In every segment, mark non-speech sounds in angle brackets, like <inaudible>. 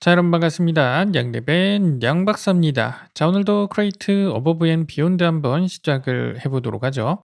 자 여러분 반갑습니다. 양대벤 양박사입니다. 자 오늘도 크레이트 어버브 앤 비욘드 한번 시작을 해보도록 하죠.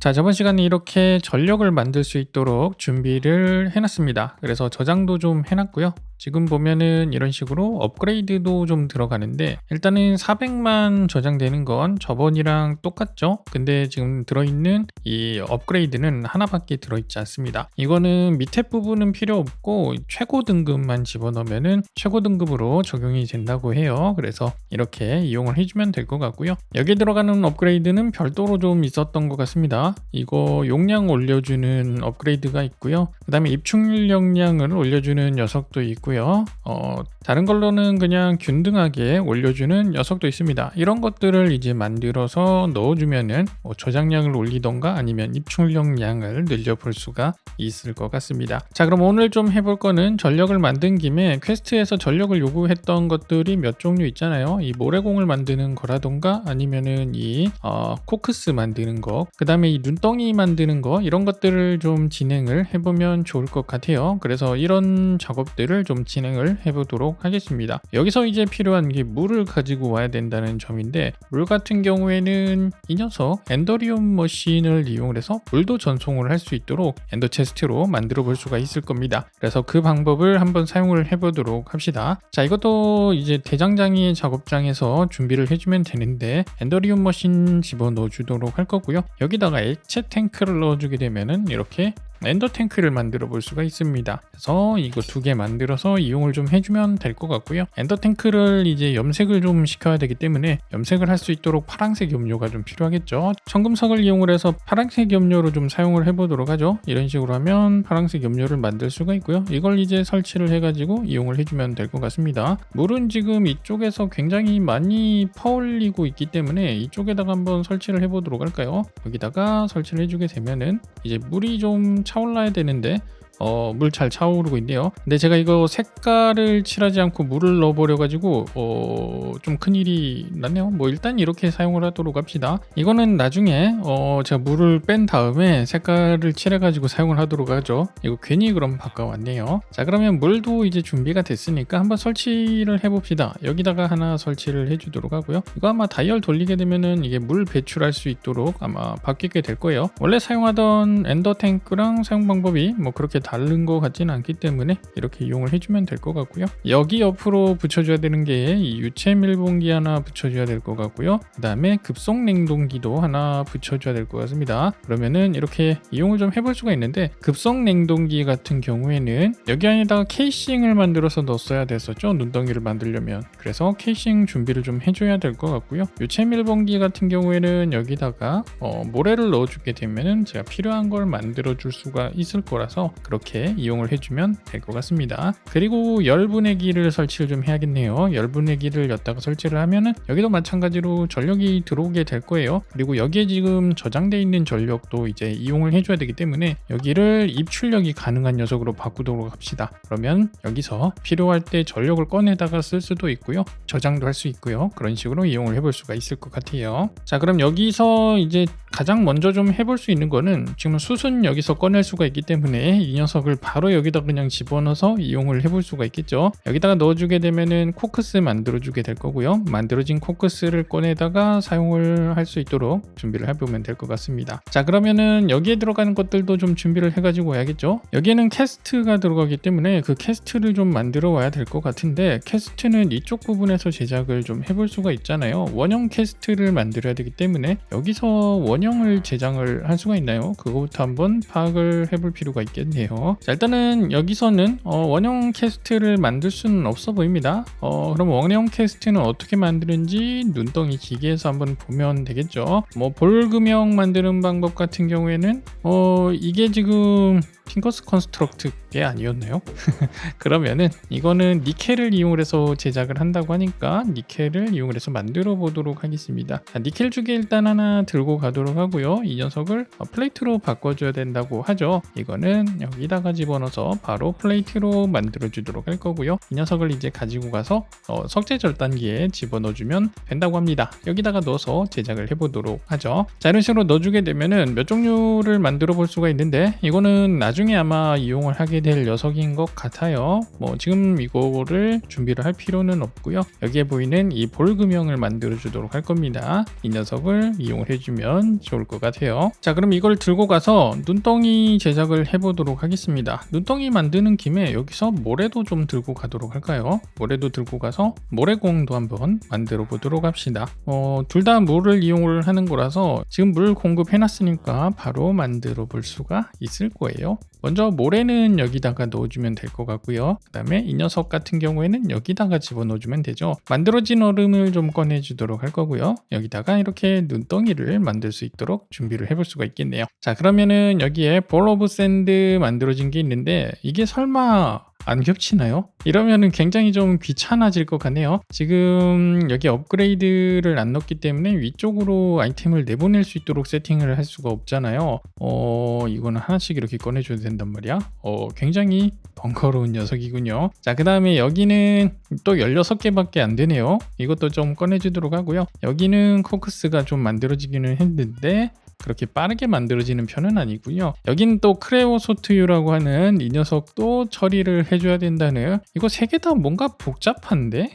자 저번 시간에 이렇게 전력을 만들 수 있도록 준비를 해놨습니다. 그래서 저장도 좀 해놨고요. 지금 보면은 이런 식으로 업그레이드도 좀 들어가는데 일단은 400만 저장되는 건 저번이랑 똑같죠? 근데 지금 들어있는 이 업그레이드는 하나밖에 들어있지 않습니다. 이거는 밑에 부분은 필요 없고 최고 등급만 집어넣으면은 최고 등급으로 적용이 된다고 해요. 그래서 이렇게 이용을 해주면 될 것 같고요. 여기 들어가는 업그레이드는 별도로 좀 있었던 것 같습니다. 이거 용량 올려주는 업그레이드가 있고요. 그 다음에 입출력 용량을 올려주는 녀석도 있고요 있고요. 어, 다른 걸로는 그냥 균등하게 올려주는 녀석도 있습니다. 이런 것들을 이제 만들어서 넣어주면은 뭐 저장량을 올리던가 아니면 입출력량을 늘려볼 수가 있을 것 같습니다. 자 그럼 오늘 좀 해볼 거는 전력을 만든 김에 퀘스트에서 전력을 요구했던 것들이 몇 종류 있잖아요. 이 모래공을 만드는 거라던가 아니면은 이 어, 코크스 만드는 거, 그 다음에 이 눈덩이 만드는 거 이런 것들을 좀 진행을 해보면 좋을 것 같아요. 그래서 이런 작업들을 좀 진행을 해보도록 하겠습니다. 여기서 이제 필요한 게 물을 가지고 와야 된다는 점인데 물 같은 경우에는 이 녀석 엔더리움 머신을 이용해서 물도 전송을 할 수 있도록 엔더 체스트로 만들어 볼 수가 있을 겁니다. 그래서 그 방법을 한번 사용을 해보도록 합시다. 자 이것도 이제 대장장이 작업장에서 준비를 해주면 되는데 엔더리움 머신 집어넣어 주도록 할 거고요. 여기다가 액체 탱크를 넣어주게 되면은 이렇게 엔더 탱크를 만들어 볼 수가 있습니다. 그래서 이거 두 개 만들어서 이용을 좀 해주면 될 것 같고요. 엔더 탱크를 이제 염색을 좀 시켜야 되기 때문에 염색을 할 수 있도록 파란색 염료가 좀 필요하겠죠. 청금석을 이용을 해서 파란색 염료로 좀 사용을 해보도록 하죠. 이런 식으로 하면 파란색 염료를 만들 수가 있고요. 이걸 이제 설치를 해가지고 이용을 해주면 될 것 같습니다. 물은 지금 이쪽에서 굉장히 많이 퍼올리고 있기 때문에 이쪽에다가 한번 설치를 해보도록 할까요? 여기다가 설치를 해주게 되면은 이제 물이 좀 차올라야 되는데 어, 물 잘 차오르고 있네요. 근데 제가 이거 색깔을 칠하지 않고 물을 넣어버려 가지고 어, 좀 큰일이 났네요. 뭐 일단 이렇게 사용을 하도록 합시다. 이거는 나중에 어, 제가 물을 뺀 다음에 색깔을 칠해 가지고 사용을 하도록 하죠. 이거 괜히 그럼 바꿔왔네요. 자 그러면 물도 이제 준비가 됐으니까 한번 설치를 해봅시다. 여기다가 하나 설치를 해주도록 하고요. 이거 아마 다이얼 돌리게 되면은 이게 물 배출할 수 있도록 아마 바뀌게 될 거예요. 원래 사용하던 엔더 탱크랑 사용 방법이 뭐 그렇게 다른 것 같지는 않기 때문에 이렇게 이용을 해주면 될 것 같고요. 여기 옆으로 붙여줘야 되는 게 이 유체 밀봉기 하나 붙여줘야 될 것 같고요. 그 다음에 급속 냉동기도 하나 붙여줘야 될 것 같습니다. 그러면은 이렇게 이용을 좀 해볼 수가 있는데 급속 냉동기 같은 경우에는 여기 안에다가 케이싱을 만들어서 넣었어야 됐었죠. 눈덩이를 만들려면 그래서 케이싱 준비를 좀 해줘야 될 것 같고요. 유체 밀봉기 같은 경우에는 여기다가 어, 모래를 넣어주게 되면은 제가 필요한 걸 만들어 줄 수가 있을 거라서 그렇게 이용을 해주면 될 것 같습니다. 그리고 열분해기를 설치를 좀 해야겠네요. 열분해기를 여기다가 설치를 하면은 여기도 마찬가지로 전력이 들어오게 될 거예요. 그리고 여기에 지금 저장되어 있는 전력도 이제 이용을 해줘야 되기 때문에 여기를 입출력이 가능한 녀석으로 바꾸도록 합시다. 그러면 여기서 필요할 때 전력을 꺼내다가 쓸 수도 있고요. 저장도 할 수 있고요. 그런 식으로 이용을 해볼 수가 있을 것 같아요. 자 그럼 여기서 이제 가장 먼저 좀 해볼 수 있는 거는 지금 수순 여기서 꺼낼 수가 있기 때문에 이 녀석을 바로 여기다 그냥 집어넣어서 이용을 해볼 수가 있겠죠. 여기다가 넣어주게 되면은 코크스 만들어주게 될 거고요. 만들어진 코크스를 꺼내다가 사용을 할 수 있도록 준비를 해보면 될 것 같습니다. 자 그러면은 여기에 들어가는 것들도 좀 준비를 해가지고 와야겠죠. 여기에는 캐스트가 들어가기 때문에 그 캐스트를 좀 만들어 와야 될 것 같은데 캐스트는 이쪽 부분에서 제작을 좀 해볼 수가 있잖아요. 원형 캐스트를 만들어야 되기 때문에 여기서 원형을 제작을 할 수가 있나요? 그거부터 한번 파악을 해볼 필요가 있겠네요. 자 일단은 여기서는 어, 원형 캐스트를 만들 수는 없어 보입니다. 어, 그럼 원형 캐스트는 어떻게 만드는지 눈덩이 기계에서 한번 보면 되겠죠. 뭐 볼금형 만드는 방법 같은 경우에는 어, 이게 지금 핑거스 컨스트럭트 예 아니었나요? <laughs> 그러면은 이거는 니켈을 이용해서 제작을 한다고 하니까 니켈을 이용해서 만들어 보도록 하겠습니다. 자, 니켈 주개 일단 하나 들고 가도록 하고요. 이 녀석을 어, 플레이트로 바꿔줘야 된다고 하죠. 이거는 여기다가 집어넣어서 바로 플레이트로 만들어 주도록 할 거고요. 이 녀석을 이제 가지고 가서 어, 석재 절단기에 집어넣어주면 된다고 합니다. 여기다가 넣어서 제작을 해보도록 하죠. 자 이런 식으로 넣어주게 되면은 몇 종류를 만들어 볼 수가 있는데 이거는 나중에 아마 이용을 하게 될 녀석인 것 같아요. 뭐 지금 이거를 준비를 할 필요는 없고요. 여기에 보이는 이 볼금형을 만들어 주도록 할 겁니다. 이 녀석을 이용을 해주면 좋을 것 같아요. 자 그럼 이걸 들고 가서 눈덩이 제작을 해보도록 하겠습니다. 눈덩이 만드는 김에 여기서 모래도 좀 들고 가도록 할까요? 모래도 들고 가서 모래공도 한번 만들어 보도록 합시다. 어, 둘 다 물을 이용을 하는 거라서 지금 물 공급해놨으니까 바로 만들어 볼 수가 있을 거예요. 먼저 모래는 여기다가 넣어주면 될 것 같고요. 그 다음에 이 녀석 같은 경우에는 여기다가 집어넣어주면 되죠. 만들어진 얼음을 좀 꺼내주도록 할 거고요. 여기다가 이렇게 눈덩이를 만들 수 있도록 준비를 해볼 수가 있겠네요. 자 그러면은 여기에 볼 오브 샌드 만들어진 게 있는데 이게 설마 안 겹치나요? 이러면은 굉장히 좀 귀찮아질 것 같네요. 지금 여기 업그레이드를 안 넣기 때문에 위쪽으로 아이템을 내보낼 수 있도록 세팅을 할 수가 없잖아요. 어, 이거는 하나씩 이렇게 꺼내줘야 된단 말이야. 어, 굉장히 번거로운 녀석이군요. 자, 그 다음에 여기는 또 16개밖에 안 되네요. 이것도 좀 꺼내주도록 하고요. 여기는 코크스가 좀 만들어지기는 했는데 그렇게 빠르게 만들어지는 편은 아니고요. 여긴 또 크레오소트유라고 하는 이 녀석도 처리를 해줘야 된다는 이거 세 개 다 뭔가 복잡한데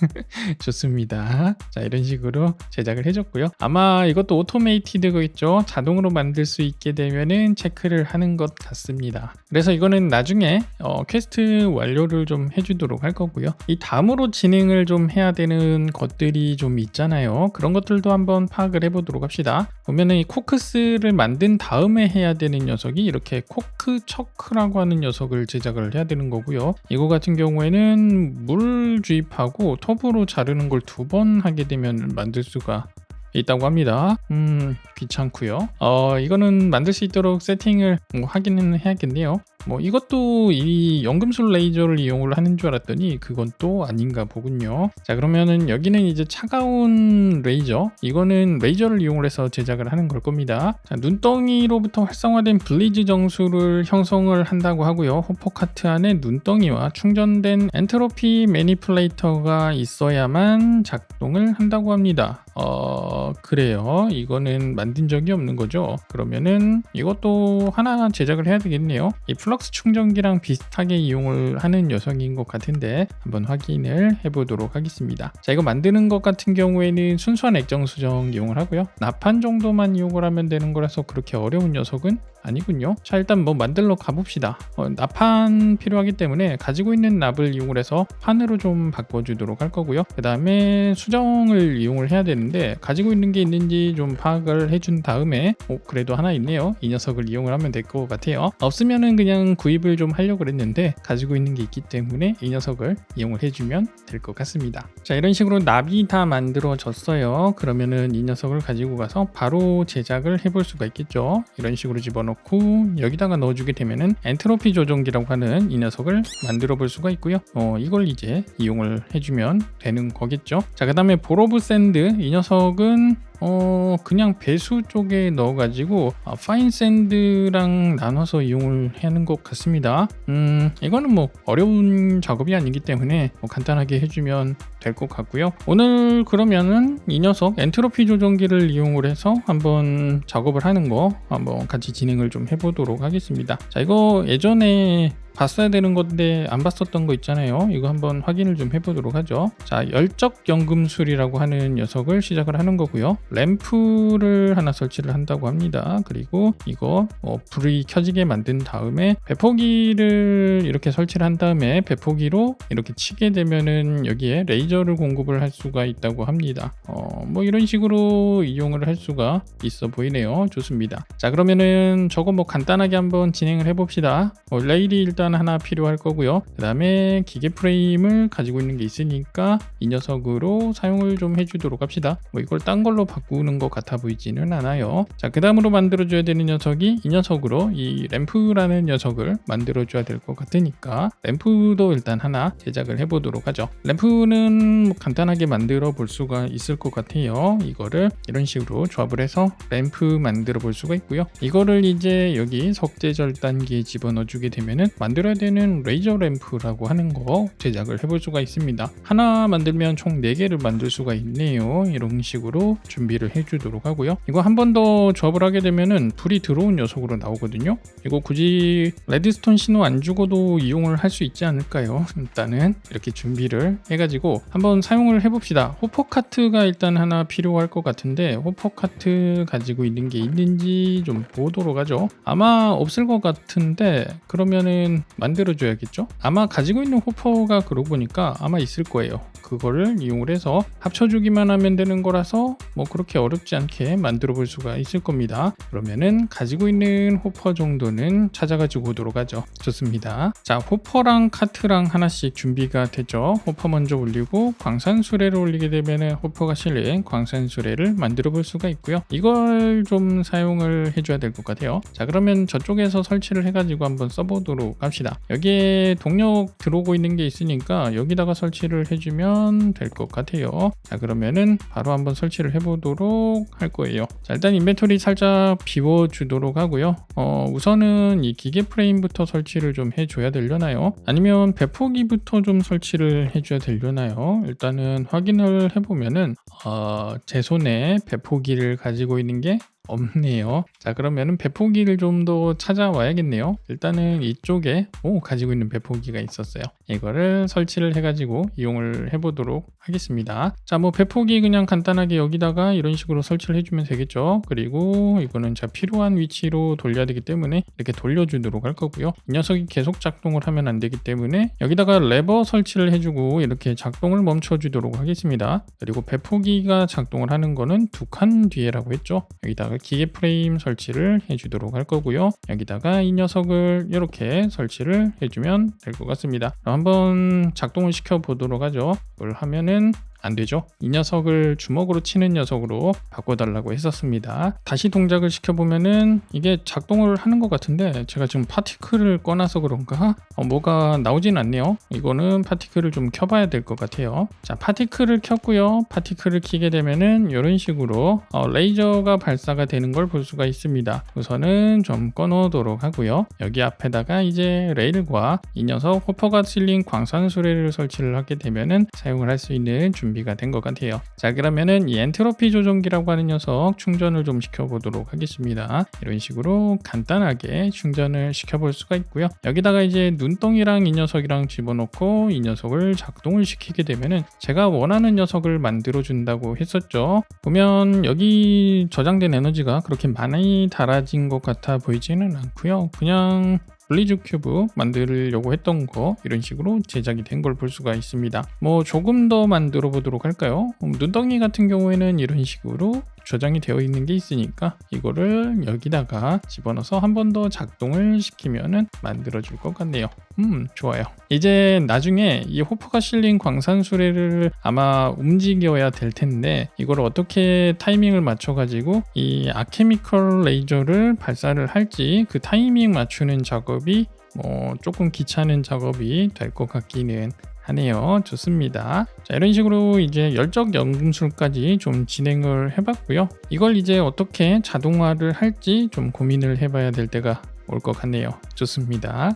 <laughs> 좋습니다. 자 이런 식으로 제작을 해줬고요. 아마 이것도 오토메이티드겠죠. 자동으로 만들 수 있게 되면은 체크를 하는 것 같습니다. 그래서 이거는 나중에 어, 퀘스트 완료를 좀 해주도록 할 거고요. 이 다음으로 진행을 좀 해야 되는 것들이 좀 있잖아요. 그런 것들도 한번 파악을 해보도록 합시다. 보면은 이 코크스를 만든 다음에 해야 되는 녀석이 이렇게 코크 척크라고 하는 녀석을 제작을 해야 되는 거고요. 이거 같은 경우에는 물 주입하고 톱으로 자르는 걸 두 번 하게 되면 만들 수가 있다고 합니다. 음, 귀찮고요. 어, 이거는 만들 수 있도록 세팅을 뭐 하기는 해야겠네요. 뭐 이것도 이 연금술 레이저를 이용을 하는 줄 알았더니 그건 또 아닌가 보군요. 자 그러면은 여기는 이제 차가운 레이저 이거는 레이저를 이용을 해서 제작을 하는 걸 겁니다. 자, 눈덩이로부터 활성화된 블리즈 정수를 형성을 한다고 하고요. 호포카트 안에 눈덩이와 충전된 엔트로피 매니플레이터가 있어야만 작동을 한다고 합니다. 어 그래요. 이거는 만든 적이 없는 거죠. 그러면은 이것도 하나 제작을 해야 되겠네요. 이 플럭스 충전기랑 비슷하게 이용을 하는 녀석인 것 같은데 한번 확인을 해보도록 하겠습니다. 자 이거 만드는 것 같은 경우에는 순수한 액정 수정 이용을 하고요. 나판 정도만 이용을 하면 되는 거라서 그렇게 어려운 녀석은 아니군요. 자 일단 뭐 만들러 가봅시다. 어, 나판 필요하기 때문에 가지고 있는 납을 이용을 해서 판으로 좀 바꿔주도록 할 거고요. 그 다음에 수정을 이용을 해야 되는데 가지고 있는 게 있는지 좀 파악을 해준 다음에 어, 그래도 하나 있네요. 이 녀석을 이용을 하면 될 것 같아요. 없으면은 그냥 구입을 좀 하려고 그랬는데 가지고 있는 게 있기 때문에 이 녀석을 이용을 해주면 될 것 같습니다. 자 이런 식으로 납이 다 만들어졌어요. 그러면은 이 녀석을 가지고 가서 바로 제작을 해볼 수가 있겠죠. 이런 식으로 집어넣 고 여기다가 넣어주게 되면은 엔트로피 조종기라고 하는 이 녀석을 만들어 볼 수가 있고요. 어, 이걸 이제 이용을 해주면 되는 거겠죠. 자 그 다음에 보로브 샌드 이 녀석은 어 그냥 배수 쪽에 넣어가지고 아, 파인 샌드랑 나눠서 이용을 하는 것 같습니다. 음 이거는 뭐 어려운 작업이 아니기 때문에 뭐 간단하게 해주면 될 것 같고요. 오늘 그러면은 이 녀석 엔트로피 조정기를 이용을 해서 한번 작업을 하는 거 한번 같이 진행을 좀 해보도록 하겠습니다. 자 이거 예전에 봤어야 되는 건데 안 봤었던 거 있잖아요. 이거 한번 확인을 좀 해보도록 하죠. 자, 열적 연금술이라고 하는 녀석을 시작을 하는 거고요. 램프를 하나 설치를 한다고 합니다. 그리고 이거 어, 불이 켜지게 만든 다음에 배포기를 이렇게 설치를 한 다음에 배포기로 이렇게 치게 되면은 여기에 레이저를 공급을 할 수가 있다고 합니다. 어, 뭐 이런 식으로 이용을 할 수가 있어 보이네요. 좋습니다. 자, 그러면은 저거 뭐 간단하게 한번 진행을 해봅시다. 어, 레일이 일단 일단 하나 필요할 거고요. 그 다음에 기계 프레임을 가지고 있는 게 있으니까 이 녀석으로 사용을 좀 해주도록 합시다. 뭐 이걸 딴 걸로 바꾸는 것 같아 보이지는 않아요. 자, 그 다음으로 만들어줘야 되는 녀석이 이 녀석으로 이 램프라는 녀석을 만들어줘야 될 것 같으니까 램프도 일단 하나 제작을 해보도록 하죠. 램프는 뭐 간단하게 만들어 볼 수가 있을 것 같아요. 이거를 이런 식으로 조합을 해서 램프 만들어 볼 수가 있고요. 이거를 이제 여기 석재절 단계에 집어넣어 주게 되면은 만 들어야 되는 레이저 램프라고 하는 거 제작을 해볼 수가 있습니다. 하나 만들면 총 4개를 만들 수가 있네요. 이런 식으로 준비를 해주도록 하고요. 이거 한 번 더 조합을 하게 되면은 불이 들어온 녀석으로 나오거든요. 이거 굳이 레드스톤 신호 안 주고도 이용을 할 수 있지 않을까요? 일단은 이렇게 준비를 해가지고 한번 사용을 해봅시다. 호퍼 카트가 일단 하나 필요할 것 같은데 호퍼 카트 가지고 있는 게 있는지 좀 보도록 하죠. 아마 없을 것 같은데 그러면은 만들어줘야겠죠? 아마 가지고 있는 호퍼가 그러고 보니까 아마 있을 거예요. 그거를 이용을 해서 합쳐주기만 하면 되는 거라서 뭐 그렇게 어렵지 않게 만들어 볼 수가 있을 겁니다. 그러면은 가지고 있는 호퍼 정도는 찾아가지고 오도록 하죠. 좋습니다. 자, 호퍼랑 카트랑 하나씩 준비가 되죠. 호퍼 먼저 올리고 광산수레를 올리게 되면은 호퍼가 실린 광산수레를 만들어 볼 수가 있고요. 이걸 좀 사용을 해줘야 될 것 같아요. 자, 그러면 저쪽에서 설치를 해가지고 한번 써보도록 합시다. 여기에 동력 들어오고 있는 게 있으니까 여기다가 설치를 해주면 될 것 같아요. 자, 그러면은 바로 한번 설치를 해보도록 할 거예요. 자, 일단 인벤토리 살짝 비워주도록 하고요. 어, 우선은 이 기계 프레임부터 설치를 좀 해줘야 되려나요? 아니면 배포기부터 좀 설치를 해줘야 되려나요? 일단은 확인을 해보면은 어, 제 손에 배포기를 가지고 있는 게 없네요. 자 그러면은 배포기를 좀 더 찾아와야겠네요. 일단은 이쪽에 오 가지고 있는 배포기가 있었어요. 이거를 설치를 해가지고 이용을 해보도록 하겠습니다. 자 뭐 배포기 그냥 간단하게 여기다가 이런 식으로 설치를 해주면 되겠죠. 그리고 이거는 자 필요한 위치로 돌려야 되기 때문에 이렇게 돌려주도록 할 거고요. 이 녀석이 계속 작동을 하면 안 되기 때문에 여기다가 레버 설치를 해주고 이렇게 작동을 멈춰주도록 하겠습니다. 그리고 배포기가 작동을 하는 거는 두 칸 뒤에라고 했죠. 여기다가 기계 프레임 설치를 해주도록 할 거고요. 여기다가 이 녀석을 이렇게 설치를 해주면 될 것 같습니다. 한번 작동을 시켜 보도록 하죠. 이걸 하면은 안 되죠. 이 녀석을 주먹으로 치는 녀석으로 바꿔달라고 했었습니다. 다시 동작을 시켜보면은 이게 작동을 하는 것 같은데 제가 지금 파티클을 꺼놔서 그런가 어, 뭐가 나오진 않네요. 이거는 파티클을 좀 켜봐야 될 것 같아요. 자, 파티클을 켰고요. 파티클을 키게 되면은 이런 식으로 어, 레이저가 발사가 되는 걸 볼 수가 있습니다. 우선은 좀 꺼놓도록 하고요. 여기 앞에다가 이제 레일과 이 녀석 호퍼가 실린 광산 수레를 설치를 하게 되면은 사용을 할 수 있는 준비 준비가 된 것 같아요. 자 그러면은 이 엔트로피 조정기라고 하는 녀석 충전을 좀 시켜보도록 하겠습니다. 이런 식으로 간단하게 충전을 시켜볼 수가 있고요. 여기다가 이제 눈덩이랑 이 녀석이랑 집어넣고 이 녀석을 작동을 시키게 되면은 제가 원하는 녀석을 만들어 준다고 했었죠. 보면 여기 저장된 에너지가 그렇게 많이 달아진 것 같아 보이지는 않고요. 그냥 블리즈 큐브 만들려고 했던 거 이런 식으로 제작이 된 걸 볼 수가 있습니다. 뭐 조금 더 만들어 보도록 할까요? 음, 눈덩이 같은 경우에는 이런 식으로 저장이 되어 있는 게 있으니까 이거를 여기다가 집어넣어서 한 번 더 작동을 시키면은 만들어 줄 것 같네요. 음, 좋아요. 이제 나중에 이 호퍼가 실린 광산 수레를 아마 움직여야 될 텐데 이걸 어떻게 타이밍을 맞춰 가지고 이 아케미컬 레이저를 발사를 할지 그 타이밍 맞추는 작업이 뭐 조금 귀찮은 작업이 될 것 같기는 하네요. 좋습니다. 자, 이런 식으로 이제 열적 연금술까지 좀 진행을 해봤고요. 이걸 이제 어떻게 자동화를 할지 좀 고민을 해봐야 될 때가 올 것 같네요. 좋습니다.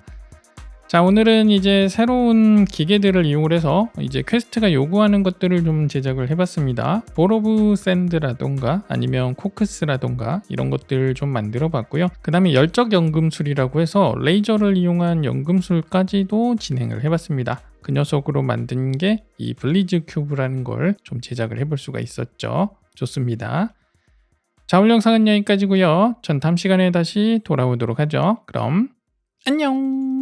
자 오늘은 이제 새로운 기계들을 이용을 해서 이제 퀘스트가 요구하는 것들을 좀 제작을 해봤습니다 보로브 샌드라던가 아니면 코크스라던가 이런 것들 좀 만들어 봤고요 그 다음에 열적 연금술이라고 해서 레이저를 이용한 연금술까지도 진행을 해봤습니다 그 녀석으로 만든 게 이 블리즈 큐브라는 걸 좀 제작을 해볼 수가 있었죠. 좋습니다. 자, 오늘 영상은 여기까지고요. 전 다음 시간에 다시 돌아오도록 하죠. 그럼 안녕.